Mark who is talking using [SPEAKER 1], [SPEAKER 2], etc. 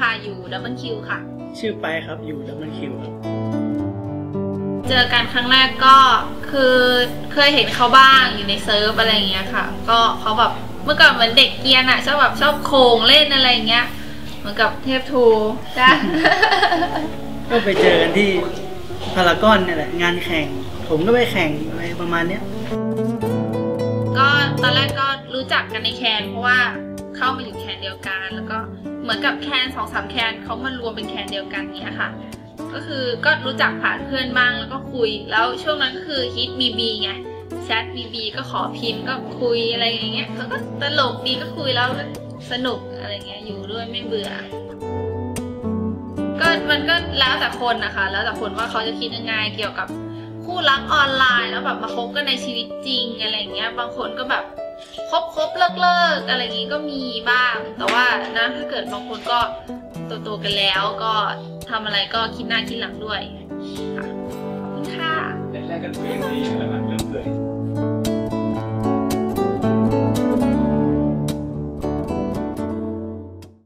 [SPEAKER 1] ค่ะ อยู่ดับเบิลคิวค่ะ
[SPEAKER 2] ชื่อไปครับอยู่ดับเบิลคิวครับ
[SPEAKER 1] เจอกันครั้งแรกก็คือเคยเห็นเขาบ้างอยู่ในเซิร์ฟอะไรอย่างเงี้ยค่ะ ก็เขาแบบเมื่อก่อนเหมือนเด็กเกรียนอะชอบแบบชอบโคงเล่นอะไรอย่างเงี้ย เหมือนกับเทพทูจ้ะ
[SPEAKER 2] ก็ไปเจอกันที่พารากอนเนี่ยแหละงานแข่ง ผมก็ไปแข่งอะไรประมาณเนี้ย
[SPEAKER 1] ก็ตอนแรกก็รู้จักกันในแคนเพราะว่าเข้ามาอยู่แคนเดียวกันแล้วก็ เหมือนกับแคนสองสามแคนเขามารวมเป็นแคนเดียวกันเนี้ยค่ะ ก็คือก็รู้จักผ่านเพื่อนบ้างแล้วก็คุย แล้วช่วงนั้นก็คือฮิตบีบีไงแชทบีบีก็ขอพิมพ์ก็คุยอะไรอย่างเงี้ยเขาก็ตลกดีก็คุยแล้วสนุกอะไรเงี้ยอยู่ด้วยไม่เบื่อ ก็มันก็แล้วแต่คนนะคะ แล้วแต่คนว่าเขาจะคิดยังไงเกี่ยวกับคู่รักออนไลน์แล้วแบบมาคบกันในชีวิตจริงอะไรเงี้ย บางคนก็แบบ คบคบเลิกเลิกอะไรอย่างงี้ก็มีบ้าง แต่ว่านะถ้าเกิดบางคนก็โตๆกันแล้วก็ทำอะไรก็คิดหน้าคิดหลังด้วยค่ะขอบคุณค่ะ
[SPEAKER 3] แรกๆกันเองดีหลังๆเริ่ม